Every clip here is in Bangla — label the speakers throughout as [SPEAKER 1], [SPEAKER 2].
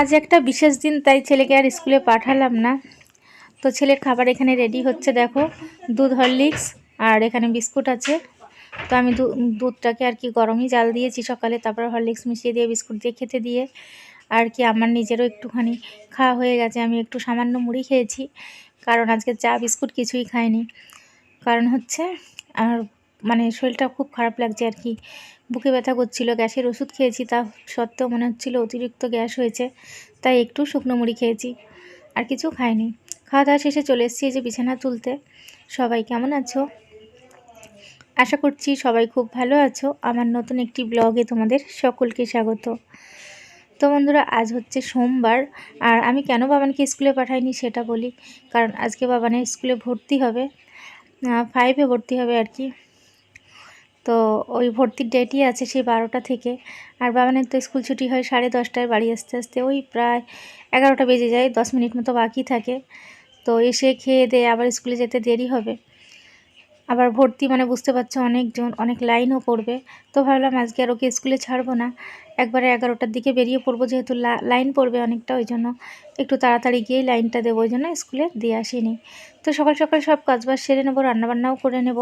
[SPEAKER 1] আজ একটা বিশেষ দিন, তাই ছেলেকে আর স্কুলে পাঠালাম না। তো ছেলের খাবার এখানে রেডি হচ্ছে, দেখো। দুধ, হরলিক্স আর এখানে বিস্কুট আছে। তো আমি দুধটাকে আর কি গরমই জাল দিয়েছি সকালে, তারপর হরলিক্স মিশিয়ে দিয়ে বিস্কুট দিয়ে খেতে দিয়ে। আর কি আমার নিজেরও একটুখানি খাওয়া হয়ে গেছে, আমি একটু সামান্য মুড়ি খেয়েছি, কারণ আজকে চা, বিস্কুট কিছুই খাইনি। কারণ হচ্ছে আর মানে শরীরটা খুব খারাপ লাগছে আর কি। বুকে ব্যথা করছিল, গ্যাসের ওষুধ খেয়েছি, তা সত্ত্বেও মনে হচ্ছিল অতিরিক্ত গ্যাস হয়েছে, তাই একটু শুকনো মুড়ি খেয়েছি, আর কিছু খাইনি। খাওয়া দাওয়া শেষে চলে এসেছি যে বিছানা তুলতে। সবাই কেমন আছো? আশা করছি সবাই খুব ভালো আছো। আমার নতুন একটি ব্লগে তোমাদের সকলকে স্বাগত। তো বন্ধুরা, আজ হচ্ছে সোমবার, আর আমি কেন বাবানকে স্কুলে পাঠাইনি সেটা বলি, কারণ আজকে বাবানের স্কুলে ভর্তি হবে ফাইভে ভর্তি হবে আর কি। তো ওই ভর্তির ডেটই আছে সেই বারোটা থেকে। আর বাবানের তো স্কুল ছুটি হয় সাড়ে দশটায় বাড়ি আসতে আসতে। ওই প্রায় এগারোটা বেজে যায়, দশ মিনিট মতো বাকি থাকে। তো এসে খেয়ে দিয়ে আবার স্কুলে যেতে দেরি হবে। আবার ভর্তি মানে বুঝতে পারছ অনেকজন, অনেক লাইনও পড়বে। তো ভাবলাম আজকে আর ওকে স্কুলে ছাড়বো না। একবারে এগারোটার দিকে বেরিয়ে পড়ব যেহেতু লাইন পড়বে অনেকটা, ওই জন্য একটু তাড়াতাড়ি গিয়েই লাইনটা দেবো। ওই জন্য স্কুলে দিয়ে আসিনি। তো সকাল সকাল সব কাজবাজ সেরে নেব, রান্নাবান্নাও করে নেব।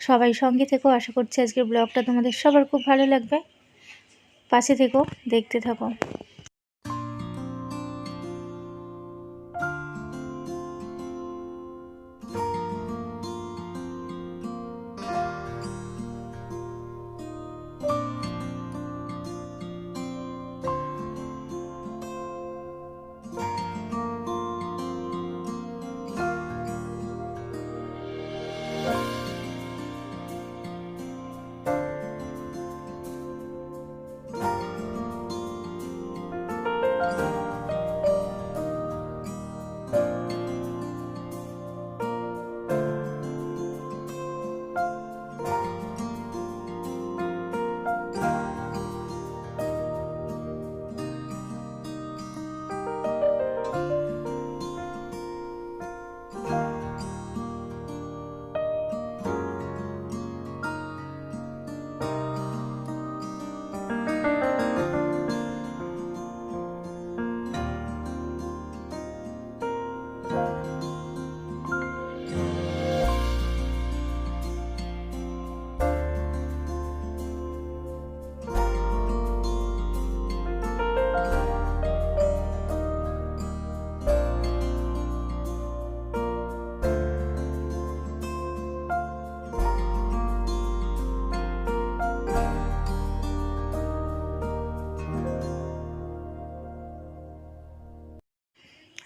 [SPEAKER 1] সবাই সঙ্গে থেকো। আশা করছি আজকের ব্লগটা তোমাদের সবার খুব ভালো লাগবে। পাশে থেকো, দেখতে থাকো।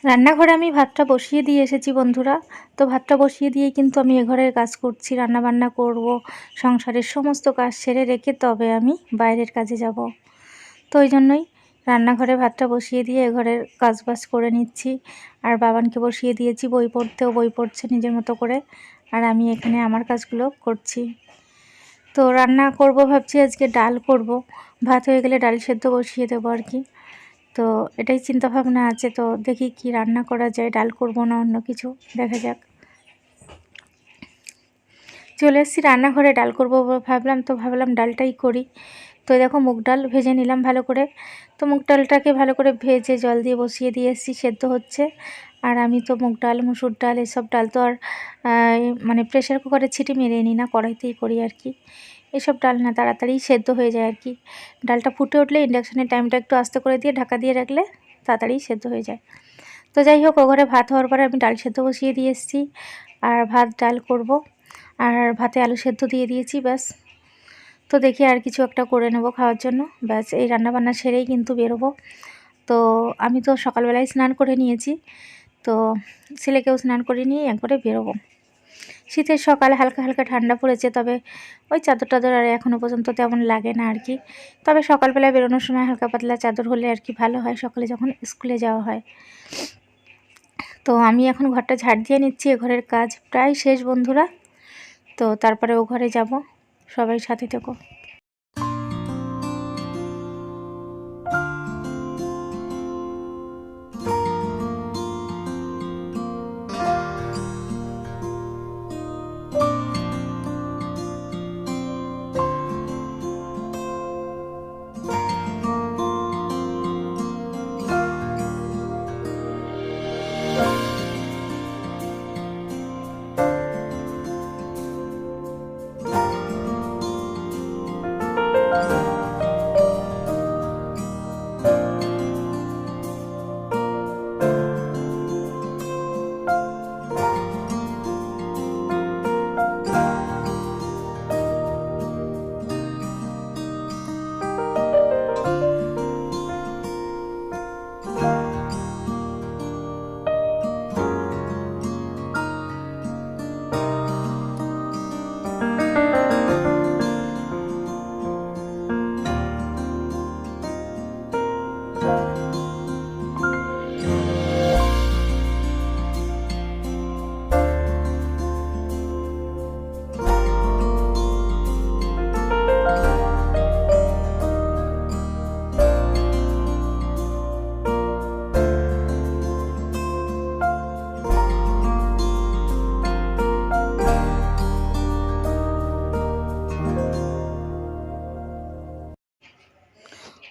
[SPEAKER 1] রান্নাঘরে আমি ভাতটা বসিয়ে দিয়ে এসেছি বন্ধুরা। তো ভাতটা বসিয়ে দিয়ে কিন্তু আমি এ ঘরের কাজ করছি রান্না বান্না করব, সংসারের সমস্ত কাজ সেরে রেখে তবে আমি বাইরের কাজে যাব। তো ওই জন্যই রান্নাঘরে ভাতটা বসিয়ে দিয়ে এ ঘরের কাজ বাজ করে নিচ্ছি। আর বাবানকে বসিয়ে দিয়েছি বই পড়তেও, বই পড়ছে নিজের মতো করে। আর আমি এখানে আমার কাজগুলো করছি। তো রান্না করব ভাবছি, আজকে ডাল করব। ভাত হয়ে গেলে ডাল সেদ্ধ বসিয়ে দেবো আর কি। তো এটাই চিন্তা ভাবনা আছে, তো দেখি কি রান্না করা যায়, ডাল করব না অন্য কিছু, দেখা যাক। চলে এসেছি রান্নাঘরে, ডাল করব ভাবলাম, তো ভাবলাম ডালটাই করি। তো দেখো মুগ ডাল ভেজে নিলাম ভালো করে। তো মুগ ডালটাকে ভালো করে ভেজে জল দিয়ে বসিয়ে দিয়ে এসেছি, সেদ্ধ হচ্ছে। আর আমি তো মুগ ডাল, মুসুর ডাল, এসব ডাল তো আর মানে প্রেশার কুকারে ছিটি মেরে নিই না, কড়াইতেই করি আর কি। এসব ডাল না, তাড়াতাড়ি সেদ্ধ হয়ে যায় আর কি। ডালটা ফুটে উঠলে ইন্ডাকশানের টাইমটা একটু আস্তে করে দিয়ে ঢাকা দিয়ে রাখলে তাড়াতাড়ি সেদ্ধ হয়ে যায়। তো যাই হোক, ও ঘরে ভাত হওয়ার পরে আমি ডাল সেদ্ধ বসিয়ে দিয়ে এসেছি আর ভাত ডাল করব আর ভাতে আলু সেদ্ধ দিয়ে দিয়েছি ব্যাস। তো দেখি আর কিছু একটা করে নেব খাওয়ার জন্য। ব্যাস, এই রান্নাবান্না সেরেই কিন্তু বেরোবো। তো আমি তো সকালবেলায় স্নান করে নিয়েছি। তো ছেলেকেও স্নান করে নিয়ে একবারে বেরোবো। শীতের সকালে হালকা হালকা ঠান্ডা পড়েছে, তবে ওই চাদর টাদর আর এখনও পর্যন্ত তেমন লাগে না আর কি। তবে সকালবেলা বেরোনোর সময় হালকা পাতলা চাদর হলে আর কি ভালো হয়, সকালে যখন স্কুলে যাওয়া হয়। তো আমি এখন ঘরটা ঝাড় দিয়ে নিচ্ছি, এ ঘরের কাজ প্রায় শেষ বন্ধুরা। তো তারপরে ও ঘরে যাব, সবাই সাথে থেকো।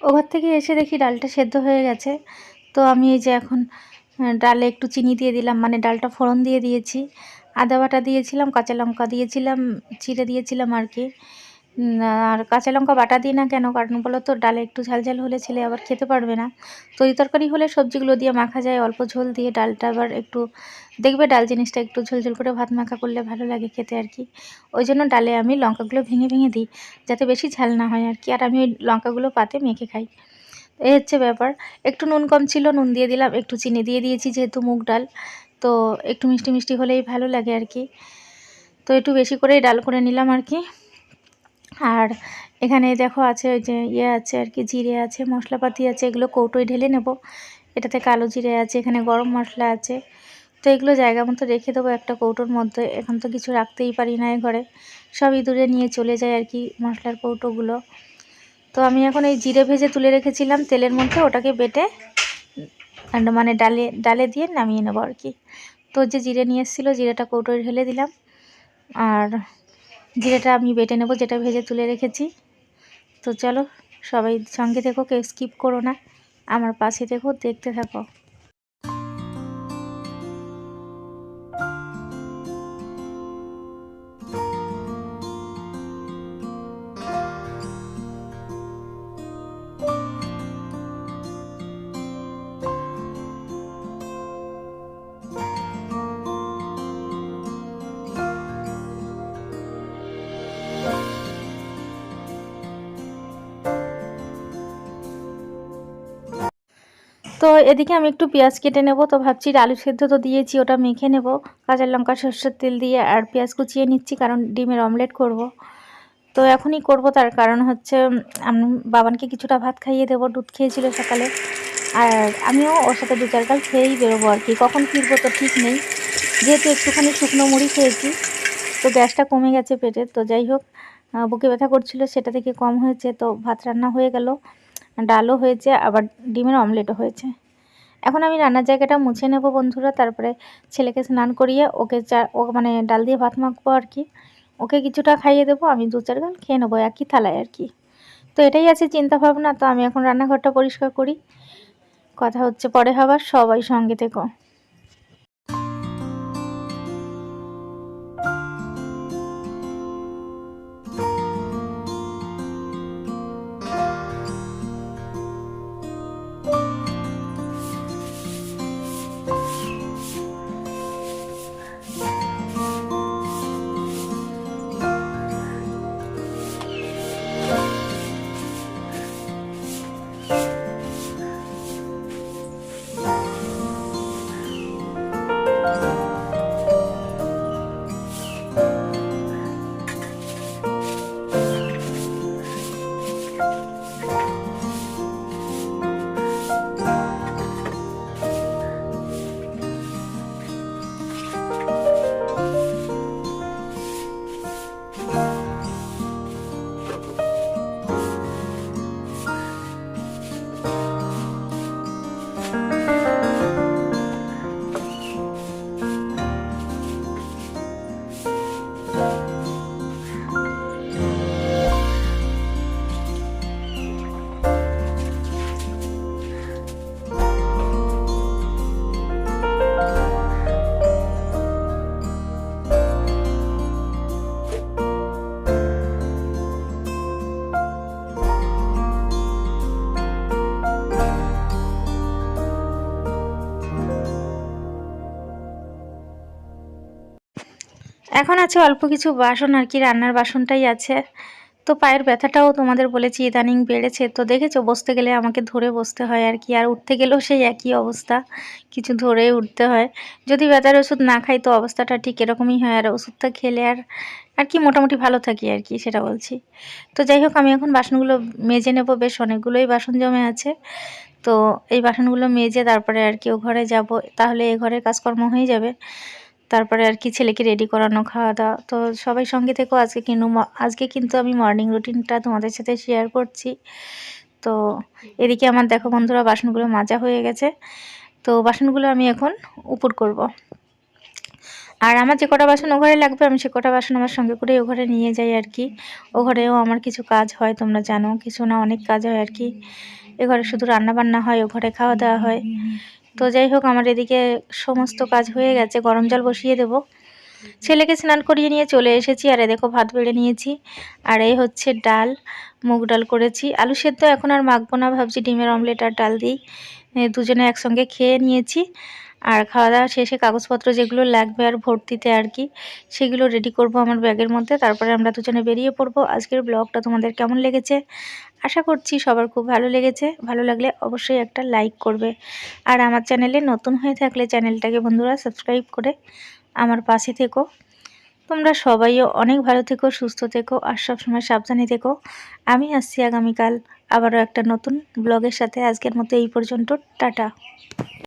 [SPEAKER 1] ও ঘর থেকে এসে দেখি ডালটা সেদ্ধ হয়ে গেছে। তো আমি এই যে এখন ডালে একটু চিনি দিয়ে দিলাম মানে ডালটা ফোড়ন দিয়ে দিয়েছি। আদা বাটা দিয়েছিলাম, কাঁচা লঙ্কা দিয়েছিলাম, চিড়ে দিয়েছিলাম আর কি। আর কাঁচা লঙ্কা বাটা দিই না কেন? কারণ বলো তো ডালে একটু ঝাল ঝাল হলে ছেলে আবার খেতে পারবে না। তরি তরকারি হলে সবজিগুলো দিয়ে মাখা যায়, অল্প ঝোল দিয়ে ডালটা আবার একটু দেখবে ডাল জিনিসটা একটু ঝোল ঝোল করে ভাত মাখা করলে ভালো লাগে খেতে আর কি। ওই জন্য ডালে আমি লঙ্কাগুলো ভেঙে ভেঙে দিই, যাতে বেশি ঝাল না হয় আর কি। আর আমি ওই লঙ্কাগুলো পাতে মেখে খাই। এই হচ্ছে ব্যাপার। একটু নুন কম ছিল, নুন দিয়ে দিলাম, একটু চিনি দিয়ে দিয়েছি যেহেতু মুগ ডাল। তো একটু মিষ্টি মিষ্টি হলেই ভালো লাগে আর কি। তো একটু বেশি করেই ডাল করে নিলাম আর কি। আর এখানে দেখো আছে ওই যে ইয়ে আছে আর কি, জিরে আছে, মশলাপাতি আছে, এগুলো কৌটোয় ঢেলে নেব। এটাতে কালো জিরে আছে, এখানে গরম মশলা আছে। তো এগুলো জায়গা মতো রেখে দেবো একটা কৌটোর মধ্যে। এখন তো কিছু রাখতেই পারি না এই ঘরে। সব ইঁদুরে নিয়ে চলে যায় আর কি মশলার কৌটোগুলো। তো আমি এখন এই জিরে ভেজে তুলে রেখেছিলাম তেলের মধ্যে, ওটাকে বেটে মানে ডালে ডালে দিয়ে নামিয়ে নেব আর কি। তো যে জিরে নিয়ে এসেছিল, জিরেটা কৌটোয় ঢেলে দিলাম। আর জিরেটা আমি বেটে নেব, যেটা ভেজে তুলে রেখেছি। তো চলো, সবাই সঙ্গে দেখো কেউ স্কিপ করো না। আমার পাশে দেখো দেখতে থাকো। তো এদিকে আমি একটু পেঁয়াজ কেটে নেব। তো ভাবছি আলু সেদ্ধ তো দিয়েছি, ওটা মেখে নেব। কাঁচা লঙ্কা, সর্ষের তেল দিয়ে আর পেঁয়াজ কুচিয়ে নিচ্ছি, কারণ ডিমের অমলেট করব। তো এখনই করব, তার কারণ হচ্ছে আমি বাবানকে কিছুটা ভাত খাইয়ে দেবো। দুধ খেয়েছিল সকালে। আর আমিও ওর সাথে দু চার গাল খেয়েই বেরোবো আর কি। কখন ফিরবো তো ঠিক নেই। যেহেতু একটুখানি শুকনো মুড়ি খেয়েছি, তো গ্যাসটা কমে গেছে পেটে। তো যাই হোক বুকে ব্যথা করছিল, সেটা থেকে কম হয়েছে। তো ভাত রান্না হয়ে গেল। ডালও হয়েছে, আবার ডিমের অমলেটও হয়েছে। এখন আমি রান্নার জায়গাটা মুছে নেব বন্ধুরা, তারপরে ছেলেকে স্নান করিয়ে ওকে চা, ও মানে ডাল দিয়ে ভাত মাখবো আর কি। ওকে কিছুটা খাইয়ে দেবো, আমি দু চার গাল খেয়ে নেব একই থালায় আর কি। তো এটাই আছে চিন্তা ভাবনা তো আমি এখন রান্নাঘরটা পরিষ্কার করি। কথা হচ্ছে পরে হবার, সবাই সঙ্গে থেকো। এখন আছে অল্প কিছু বাসন আর কি, রান্নার বাসনটাই আছে। তো পায়ের ব্যথাটাও তোমাদের বলেছি, ইদানিং বেড়েছে। তো দেখেছ, বসতে গেলে আমাকে ধরে বসতে হয় আর কি, আর উঠতে গেলেও সেই একই অবস্থা। কিছু ধরে উঠতে হয়। যদি ব্যথার ওষুধ না খাই, তো অবস্থাটা ঠিক এরকমই হয়। আর ওষুধটা খেলে আর আর কি মোটামুটি ভালো থাকি আর কি, সেটা বলছি। তো যাই হোক, আমি এখন বাসনগুলো মেজে নেব। বেশ অনেকগুলোই বাসন জমে আছে। তো এই বাসনগুলো মেজে তারপরে আর কি ও ঘরে যাব। তাহলে এ ঘরের কাজকর্ম হয়ে যাবে। তারপরে আর কি ছেলেকে রেডি করানো খাওয়া দাওয়া তো সবাই সঙ্গে থেকেও আজকে কিন্তু আজকে কিন্তু আমি মর্নিং রুটিনটা তোমাদের সাথে শেয়ার করছি। তো এদিকে আমার দেখো বন্ধুরা, বাসনগুলো মাজা হয়ে গেছে। তো বাসনগুলো আমি এখন উপর করব। আর আমার যে কটা বাসন ও ঘরে লাগবে, আমি সে কটা বাসন আমার সঙ্গে করে ও ঘরে নিয়ে যাই আর কি। ও ঘরেও আমার কিছু কাজ হয়, তোমরা জানো, কিছু না অনেক কাজ হয় আর কি। এ ঘরে শুধু রান্না বান্না হয়, ও ঘরে খাওয়া দাওয়া হয়। তো যাই হোক, আমার এদিকে সমস্ত কাজ হয়ে গেছে। গরম জল বসিয়ে দেব। ছেলেকে স্নান করিয়ে নিয়ে চলে এসেছি, আর এ দেখো ভাত বেড়ে নিয়েছি। আর এই হচ্ছে ডাল, মুগ ডাল করেছি। আলু সেদ্ধ এখন আর মাখবো না, ভাবছি ডিমের অমলেট আর ডাল দিই। দুজনে একসঙ্গে খেয়ে নিয়েছি। আর খাওয়া দাওয়া শেষে কাগজপত্র যেগুলো লাগবে আর ভর্তিতে আর কি, সেগুলো রেডি করব আমার ব্যাগের মধ্যে। তারপরে আমরা দুজনে বেরিয়ে পড়ব। আজকের ব্লগটা তোমাদের কেমন লেগেছে? আশা করছি সবার খুব ভালো লেগেছে। ভালো লাগলে অবশ্যই একটা লাইক করবে। আর আমার চ্যানেলে নতুন হয়ে থাকলে চ্যানেলটাকে বন্ধুরা সাবস্ক্রাইব করে আমার পাশে থেকো। তোমরা সবাইও অনেক ভালো থেকো, সুস্থ থেকো, আর সবসময় সাবধানে থেকো। আমি আসছি আগামীকাল আবারও একটা নতুন ব্লগের সাথে। আজকের মতো এই পর্যন্ত। টাটা।